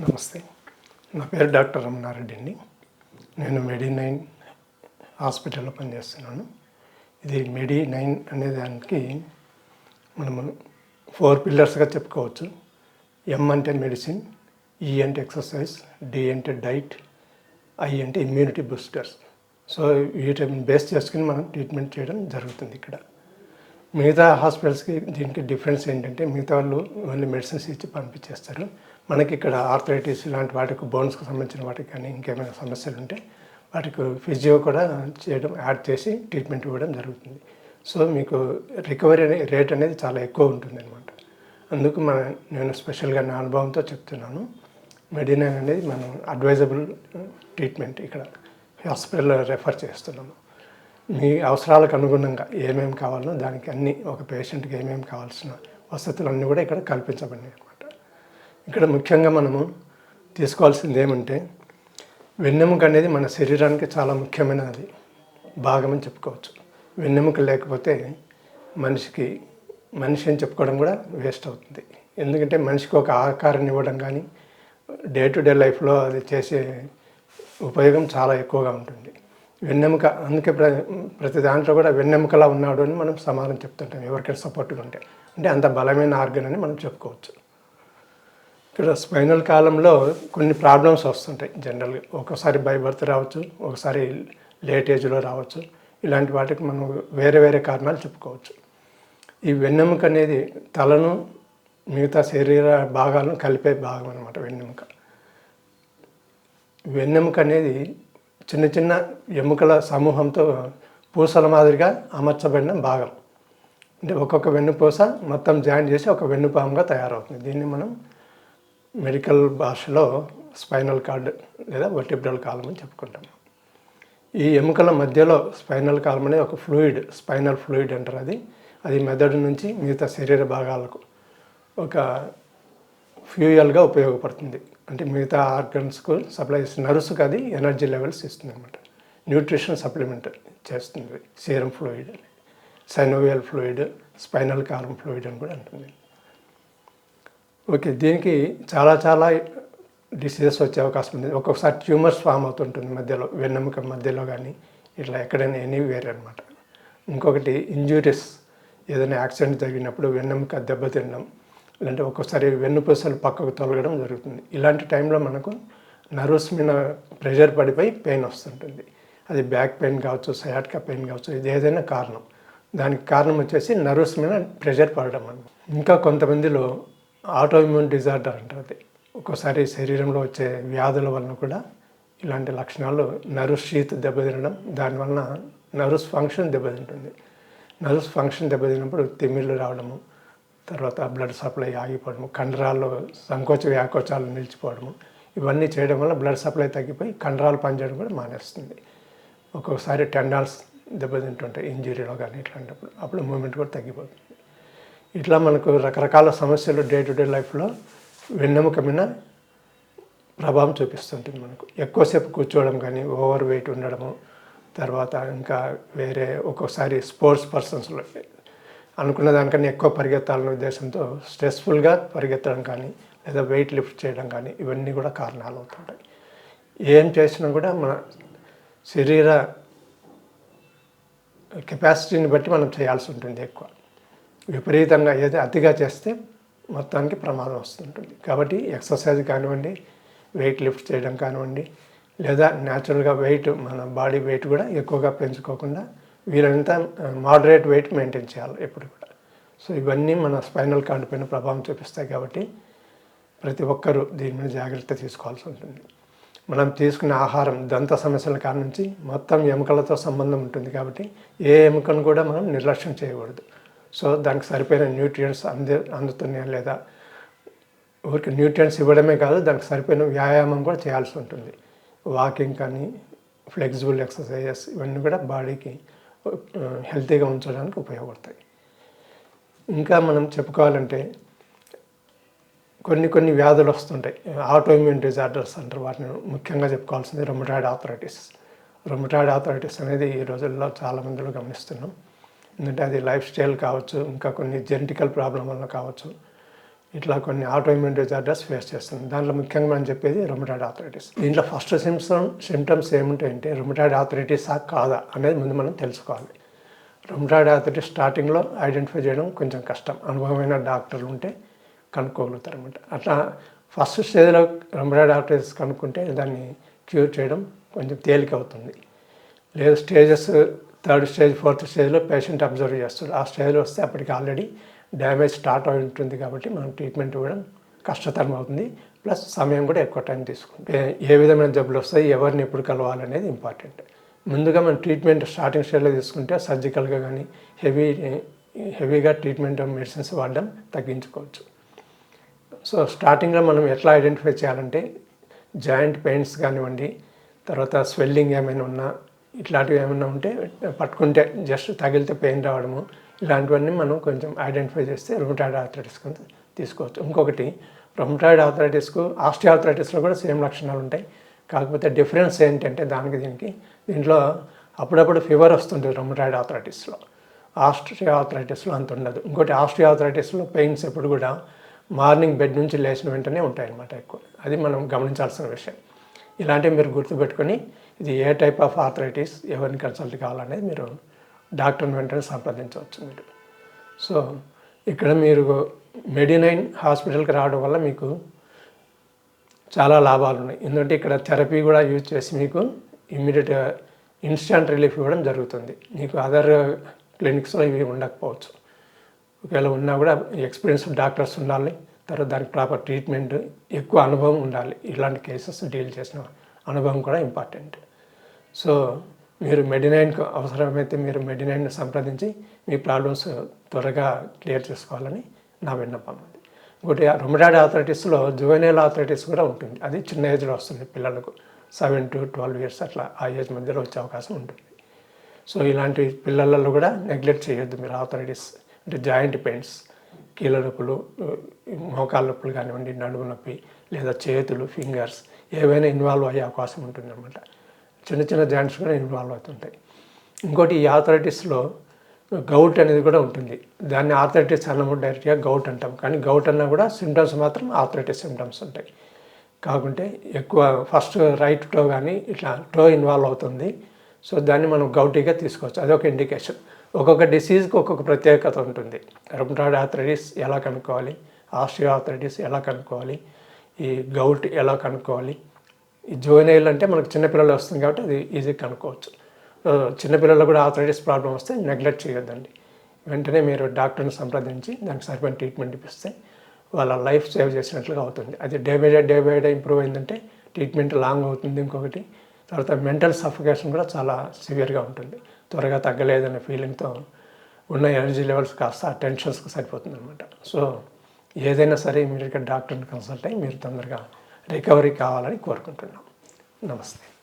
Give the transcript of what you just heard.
నమస్తే. నా పేరు డాక్టర్ రమణారెడ్డి అండి. నేను మెడి నైన్ హాస్పిటల్లో పనిచేస్తున్నాను. ఇది మెడి నైన్ అనే దానికి మనము ఫోర్ పిల్లర్స్గా చెప్పుకోవచ్చు. ఎం అంటే మెడిసిన్ ఈ అంటే ఎక్సర్సైజ్ డి అంటే డైట్ ఐ అంటే ఇమ్యూనిటీ బూస్టర్స్. సో వీటిని బేస్ చేసుకుని మనం ట్రీట్మెంట్ చేయడం జరుగుతుంది ఇక్కడ. మిగతా హాస్పిటల్స్కి దీనికి డిఫరెన్స్ ఏంటంటే మిగతా వాళ్ళు ఓన్లీ మెడిసిన్స్ ఇచ్చి పంపించేస్తారు. మనకి ఇక్కడ ఆర్థరైటిస్ ఇలాంటి వాటికి బోన్స్కి సంబంధించిన వాటికి కానీ ఇంకేమైనా సమస్యలు ఉంటే వాటికి ఫిజియో కూడా చేయడం యాడ్ చేసి ట్రీట్మెంట్ ఇవ్వడం జరుగుతుంది. సో మీకు రికవరీ అనే రేట్ అనేది చాలా ఎక్కువ ఉంటుంది అనమాట అందుకు మన నేను స్పెషల్గా నా అనుభవంతో చెప్తున్నాను. మెడినైన్ అనేది మనం అడ్వైజబుల్ ట్రీట్మెంట్ ఇక్కడ హాస్పిటల్లో రెఫర్ చేస్తున్నాము. మీ అవసరాలకు అనుగుణంగా ఏమేమి కావాలో దానికి అన్ని ఒక పేషెంట్కి ఏమేమి కావాల్సిన వసతులన్నీ కూడా ఇక్కడ కల్పించబడినాయి. ఇక్కడ ముఖ్యంగా మనము తీసుకోవాల్సింది ఏమంటే వెన్నెముక అనేది మన శరీరానికి చాలా ముఖ్యమైనది భాగమని చెప్పుకోవచ్చు. వెన్నెముక లేకపోతే మనిషికి మనిషి అని చెప్పుకోవడం కూడా వేస్ట్ అవుతుంది. ఎందుకంటే మనిషికి ఒక ఆకారాన్ని ఇవ్వడం కానీ డే టు డే లైఫ్లో అది చేసే ఉపయోగం చాలా ఎక్కువగా ఉంటుంది. వెన్నెముక అందుకే ప్ర ప్రతి దాంట్లో కూడా వెన్నెముకలా ఉన్నాడు అని మనం సమాధానం చెప్తుంటాం. ఎవరికైనా సపోర్ట్గా ఉంటే. అంటే అంత బలమైన ఆర్గన్ అని మనం చెప్పుకోవచ్చు. ఇక్కడ స్పైనల్ కాలంలో కొన్ని ప్రాబ్లమ్స్ వస్తుంటాయి జనరల్గా. ఒకసారి బై బర్త్ రావచ్చు ఒకసారి లేట్ ఏజ్లో రావచ్చు. ఇలాంటి వాటికి మనం వేరే వేరే కారణాలు చెప్పుకోవచ్చు. ఈ వెన్నెముక అనేది తలను మిగతా శరీర భాగాలను కలిపే భాగం అనమాట వెన్నెముక. వెన్నెముక అనేది చిన్న చిన్న ఎముకల సమూహంతో పూసల మాదిరిగా అమర్చబడిన భాగం. అంటే ఒక్కొక్క వెన్నుపూస మొత్తం జాయిన్ చేసి ఒక వెన్నుపాముగా తయారవుతుంది. దీన్ని మనం మెడికల్ భాషలో స్పైనల్ కార్డ్ లేదా వర్టిబ్రల్ కాలం అని చెప్పుకుంటాం. ఈ ఎముకల మధ్యలో స్పైనల్ కాలం అనేది ఒక ఫ్లూయిడ్ స్పైనల్ ఫ్లూయిడ్ అంటారు అది. అది మెదడు నుంచి మిగతా శరీర భాగాలకు ఒక ఫ్యూయల్గా ఉపయోగపడుతుంది. అంటే మిగతా ఆర్గన్స్కు సప్లై నర్సుకు అది ఎనర్జీ లెవెల్స్ ఇస్తుంది అనమాట న్యూట్రిషన్ సప్లిమెంట్ చేస్తుంది. Serum fluid synovial fluid spinal column fluid అని కూడా అంటుంది. ఓకే దీనికి చాలా చాలా డిసీజెస్ వచ్చే అవకాశం ఉంది. ఒక్కొక్కసారి ట్యూమర్స్ ఫామ్ అవుతుంటుంది మధ్యలో వెన్నెముక మధ్యలో కానీ ఇట్లా ఎక్కడైనా ఎనీ వేరే అనమాట ఇంకొకటి ఇంజూరీస్ ఏదైనా యాక్సిడెంట్ జరిగినప్పుడు వెన్నెముక దెబ్బతినడం లేదంటే ఒక్కోసారి వెన్నుపూసలు పక్కకు తొలగడం జరుగుతుంది. ఇలాంటి టైంలో మనకు నర్వస్ మీద ప్రెషర్ పడిపోయి పెయిన్ వస్తుంటుంది. అది బ్యాక్ పెయిన్ కావచ్చు సయాట్కా పెయిన్ కావచ్చు ఇది ఏదైనా కారణం. దానికి కారణం వచ్చేసి నర్వస్ మీద ప్రెషర్ పడడం అన్నమాట. ఇంకా కొంతమందిలో ఆటోఇమ్యూన్ డిజార్డర్ అంటారు అది ఒక్కోసారి శరీరంలో వచ్చే వ్యాధుల వలన కూడా ఇలాంటి లక్షణాలు నర్వ్ షీత్ దెబ్బతినడం దానివలన నర్వ్స్ ఫంక్షన్ దెబ్బతింటుంది. నర్వ్స్ ఫంక్షన్ దెబ్బతిన్నప్పుడు తిమ్మిళ్ళు రావడము తర్వాత బ్లడ్ సప్లై ఆగిపోవడము కండరాల్లో సంకోచ వ్యాకోచాలు నిలిచిపోవడము ఇవన్నీ చేయడం వల్ల బ్లడ్ సప్లై తగ్గిపోయి కండరాలు పనిచేయడం కూడా మానేస్తుంది. ఒక్కొక్కసారి టెండాల్స్ దెబ్బతింటుంటాయి ఇంజరీలో కానీ ఇట్లాంటప్పుడు. అప్పుడు మూమెంట్ కూడా తగ్గిపోతుంది. ఇట్లా మనకు రకరకాల సమస్యలు డే టు డే లైఫ్లో వెన్నెముక మీద ప్రభావం చూపిస్తుంటుంది మనకు. ఎక్కువసేపు కూర్చోవడం కానీ ఓవర్ వెయిట్ ఉండడము తర్వాత ఇంకా వేరే ఒక్కోసారి స్పోర్ట్స్ పర్సన్స్లో అనుకున్న దానికన్నా ఎక్కువ పరిగెత్తాలనే ఉద్దేశంతో స్ట్రెస్ఫుల్గా పరిగెత్తడం కానీ లేదా వెయిట్ లిఫ్ట్ చేయడం కానీ ఇవన్నీ కూడా కారణాలు అవుతుంటాయి. ఏం చేసినా కూడా మన శరీర కెపాసిటీని బట్టి మనం చేయాల్సి ఉంటుంది ఎక్కువ. విపరీతంగా ఏదో అతిగా చేస్తే మొత్తానికి ప్రమాదం వస్తుంటుంది. కాబట్టి ఎక్సర్సైజ్ కానివ్వండి వెయిట్ లిఫ్ట్ చేయడం కానివ్వండి లేదా న్యాచురల్గా వెయిట్ మన బాడీ వెయిట్ కూడా ఎక్కువగా పెంచుకోకుండా వీరంతా మోడరేట్ వెయిట్ మెయింటైన్ చేయాలి ఎప్పుడు కూడా. సో ఇవన్నీ మన స్పైనల్ కార్డ్ పైన ప్రభావం చూపిస్తాయి కాబట్టి ప్రతి ఒక్కరూ దీని మీద జాగ్రత్త తీసుకోవాల్సి ఉంటుంది. మనం తీసుకునే ఆహారం దంత సమస్యల కారణం నుంచి మొత్తం ఎముకలతో సంబంధం ఉంటుంది కాబట్టి ఏ ఎముకను కూడా మనం నిర్లక్ష్యం చేయకూడదు. సో దానికి సరిపోయిన న్యూట్రియంట్స్ అంది అందుతున్నాయా లేదా? ఊరికి న్యూట్రియంట్స్ ఇవ్వడమే కాదు దానికి సరిపోయిన వ్యాయామం కూడా చేయాల్సి ఉంటుంది. వాకింగ్ కానీ ఫ్లెక్సిబుల్ ఎక్సర్సైజెస్ ఇవన్నీ కూడా బాడీకి హెల్తీగా ఉంచడానికి ఉపయోగపడతాయి. ఇంకా మనం చెప్పుకోవాలంటే కొన్ని కొన్ని వ్యాధులు వస్తుంటాయి. ఆటోఇమ్యూన్ డిజార్డర్స్ అంటారు వాటిని. ముఖ్యంగా చెప్పుకోవాల్సింది రొమటాయిడ్ ఆథరైటిస్ రొమటాయిడ్ ఆథరైటిస్ అనేది ఈ రోజుల్లో చాలామందిలో గమనిస్తున్నాం. ఎందుకంటే అది లైఫ్ స్టైల్ కావచ్చు ఇంకా కొన్ని జెనెటికల్ ప్రాబ్లం వల్ల కావచ్చు ఇట్లా కొన్ని ఆటోఇమ్యూన్ డిజార్డర్స్ ఫేస్ చేస్తుంది. దాంట్లో ముఖ్యంగా మనం చెప్పేది రొమటాయిడ్ ఆథరైటిస్ దీంట్లో ఫస్ట్ సిమ్సమ్ సిమ్టమ్స్ ఏముంటాయంటే రొమటాయిడ్ ఆథరైటిసా కాదా అనేది ముందు మనం తెలుసుకోవాలి. రొమటాయిడ్ ఆథరైటిస్ స్టార్టింగ్లో ఐడెంటిఫై చేయడం కొంచెం కష్టం. అనుభవమైన డాక్టర్లు ఉంటే కనుక్కోగలుగుతారు అనమాట అట్లా ఫస్ట్ స్టేజ్లో రొమటాయిడ్ ఆథరైటిస్ కనుక్కుంటే దాన్ని క్యూర్ చేయడం కొంచెం తేలిక అవుతుంది. లేదు స్టేజెస్ థర్డ్ స్టేజ్ ఫోర్త్ స్టేజ్లో పేషెంట్ అబ్జర్వ్ చేస్తారు. ఆ స్టేజ్లో వస్తే అప్పటికి ఆల్రెడీ డ్యామేజ్ స్టార్ట్ అయి ఉంటుంది కాబట్టి మనం ట్రీట్మెంట్ ఇవ్వడం కష్టతరం అవుతుంది. ప్లస్ సమయం కూడా ఎక్కువ టైం తీసుకుంటుంది. ఏ- ఏ విధమైన జబ్బులు వస్తాయి ఎవరిని ఎప్పుడు కలవాలనేది ఇంపార్టెంట్. ముందుగా మనం ట్రీట్మెంట్ స్టార్టింగ్ స్టేజ్లో తీసుకుంటే సర్జికల్గా కానీ హెవీ హెవీగా ట్రీట్మెంట్ మెడిసిన్స్ వాడడం తగ్గించుకోవచ్చు. సో స్టార్టింగ్లో మనం ఎట్లా ఐడెంటిఫై చేయాలంటే జాయింట్ పెయిన్స్ కానివ్వండి తర్వాత స్వెల్లింగ్ ఏమైనా ఉన్నా ఇట్లాంటివి ఏమైనా ఉంటే పట్టుకుంటే జస్ట్ తగిలితే పెయిన్ రావడము ఇలాంటివన్నీ మనం కొంచెం ఐడెంటిఫై చేస్తే రొమటాయిడ్ ఆర్థరైటిస్ కింద తీసుకోవచ్చు. ఇంకొకటి రొమటాయిడ్ ఆర్థరైటిస్కు ఆస్టియార్థరైటిస్లో కూడా సేమ్ లక్షణాలు ఉంటాయి. కాకపోతే డిఫరెన్స్ ఏంటంటే దానికి దీనికి దీంట్లో అప్పుడప్పుడు ఫీవర్ వస్తుంటుంది రొమటాయిడ్ ఆర్థరైటిస్లో ఆస్ట్రియా ఆర్థరైటిస్లో అంత ఉండదు. ఇంకోటి ఆస్ట్రియా ఆర్థరైటిస్లో పెయిన్స్ ఎప్పుడు కూడా మార్నింగ్ బెడ్ నుంచి లేచిన వెంటనే ఉంటాయి అన్నమాట ఎక్కువ. అది మనం గమనించాల్సిన విషయం. ఇలాంటివి మీరు గుర్తుపెట్టుకొని ఇది ఏ టైప్ ఆఫ్ ఆర్థరైటిస్ ఎవరిని కన్సల్ట్ కావాలనేది మీరు డాక్టర్ని వెంటనే సంప్రదించవచ్చు మీరు. సో ఇక్కడ మీరు మెడినైన్ హాస్పిటల్కి రావడం వల్ల మీకు చాలా లాభాలు ఉన్నాయి. ఎందుకంటే ఇక్కడ థెరపీ కూడా యూజ్ చేసి మీకు ఇమ్మీడియట్ ఇన్స్టంట్ రిలీఫ్ ఇవ్వడం జరుగుతుంది. మీకు అదర్ క్లినిక్స్లో ఇవి ఉండకపోవచ్చు. ఒకవేళ ఉన్నా కూడా ఎక్స్పీరియన్స్ డాక్టర్స్ ఉండాలి తర్వాత దానికి ప్రాపర్ ట్రీట్మెంట్ ఎక్కువ అనుభవం ఉండాలి. ఇలాంటి కేసెస్ డీల్ చేసిన అనుభవం కూడా ఇంపార్టెంట్ సో మీరు మెడినైన్కు అవసరమైతే మీరు మెడినైన్ సంప్రదించి మీ ప్రాబ్లమ్స్ త్వరగా క్లియర్ చేసుకోవాలని నా విన్నపం అది. ఇంకోటి రొమడాడ్ ఆథరైటిస్లో జువెనైల్ ఆథరైటిస్ కూడా ఉంటుంది. అది చిన్న ఏజ్లో వస్తుంది పిల్లలకు. సెవెన్ టు ట్వెల్వ్ ఇయర్స్ అట్లా ఆ ఏజ్ మధ్యలో వచ్చే అవకాశం ఉంటుంది. సో ఇలాంటి పిల్లలలో కూడా నెగ్లెక్ట్ చేయొద్దు మీరు ఆథరైటిస్ అంటే జాయింట్ పెయిన్స్ కీళ్ళ నొప్పులు మోకాళ్ళ నొప్పులు కానివ్వండి నడుము నొప్పి లేదా చేతులు ఫింగర్స్ ఏవైనా ఇన్వాల్వ్ అయ్యే అవకాశం ఉంటుంది అనమాట చిన్న చిన్న జాయింట్స్ కూడా ఇన్వాల్వ్ అవుతుంటాయి. ఇంకోటి ఈ ఆథరైటిస్లో గౌట్ అనేది కూడా ఉంటుంది. దాన్ని ఆథరైటిస్ అన్నము డైరెక్ట్గా గౌట్ అంటాం. కానీ గౌట్ అన్నా కూడా సిమ్టమ్స్ మాత్రం ఆథరైటిస్ సిమ్టమ్స్ ఉంటాయి. కాకుంటే ఎక్కువ ఫస్ట్ రైట్ టో కానీ ఇట్లా టో ఇన్వాల్వ్ అవుతుంది. సో దాన్ని మనం గౌటీగా తీసుకోవచ్చు. అదొక ఇండికేషన్. ఒక్కొక్క డిసీజ్కి ఒక్కొక్క ప్రత్యేకత ఉంటుంది. రెమ్టాయిడ్ ఆథరైటిస్ ఎలా కనుక్కోవాలి? ఆస్ట్రియో ఆథరైటిస్ ఎలా కనుక్కోవాలి? ఈ గౌట్ ఎలా కనుక్కోవాలి? ఈ జోనైల్ అంటే మనకు చిన్నపిల్లలు వస్తుంది కాబట్టి అది ఈజీగా కనుక్కోవచ్చు. చిన్నపిల్లలు కూడా ఆథరైటిస్ ప్రాబ్లం వస్తే నెగ్లెక్ట్ చేయొద్దండి. వెంటనే మీరు డాక్టర్ని సంప్రదించి దానికి సరిపోయిన ట్రీట్మెంట్ ఇప్పిస్తే వాళ్ళ లైఫ్ సేవ్ చేసినట్లుగా అవుతుంది. అది day by day day by day improve అయిందంటే ట్రీట్మెంట్ లాంగ్ అవుతుంది ఇంకొకటి. తర్వాత మెంటల్ సఫికేషన్ కూడా చాలా సివియర్గా ఉంటుంది. త్వరగా తగ్గలేదనే ఫీలింగ్తో ఉన్న ఎనర్జీ లెవెల్స్ కాస్త టెన్షన్స్కి సరిపోతుంది అనమాట సో ఏదైనా సరే మీరు ఇక్కడ డాక్టర్ని కన్సల్ట్ అయ్యి మీరు తొందరగా రికవరీ కావాలని కోరుకుంటున్నాం. నమస్తే.